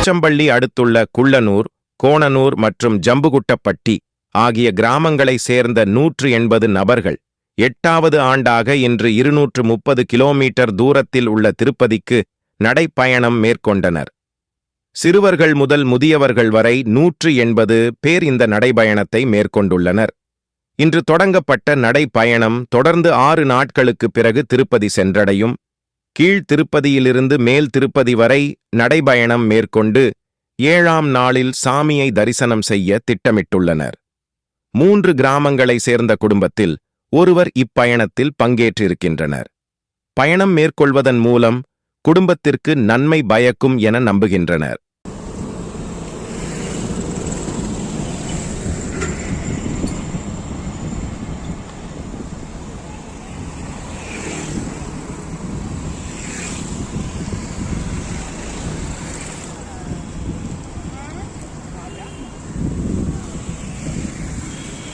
திருச்சம்பள்ளி அடுத்துள்ள குள்ளனூர் கோணனூர் மற்றும் ஜம்புகுட்டப்பட்டி ஆகிய கிராமங்களை சேர்ந்த நூற்று எண்பது நபர்கள் எட்டாவது ஆண்டாக இன்று இருநூற்று முப்பது கிலோமீட்டர் தூரத்தில் உள்ள திருப்பதிக்கு நடைப்பயணம் மேற்கொண்டனர். சிறுவர்கள் முதல் முதியவர்கள் வரை நூற்று எண்பது பேர் இந்த நடைபயணத்தை மேற்கொண்டுள்ளனர். இன்று தொடங்கப்பட்ட நடைப்பயணம் தொடர்ந்து ஆறு நாட்களுக்கு பிறகு திருப்பதி சென்றடையும். கீழ் திருப்பதியிலிருந்து மேல் திருப்பதி வரை நடைபயணம் மேற்கொண்டு ஏழாம் நாளில் சாமியை தரிசனம் செய்ய திட்டமிட்டுள்ளனர். மூன்று கிராமங்களை சேர்ந்த குடும்பத்தில் ஒருவர் இப்பயணத்தில் பங்கேற்றிருக்கின்றனர். பயணம் மேற்கொள்வதன் மூலம் குடும்பத்திற்கு நன்மை பயக்கும் என நம்புகின்றனர்.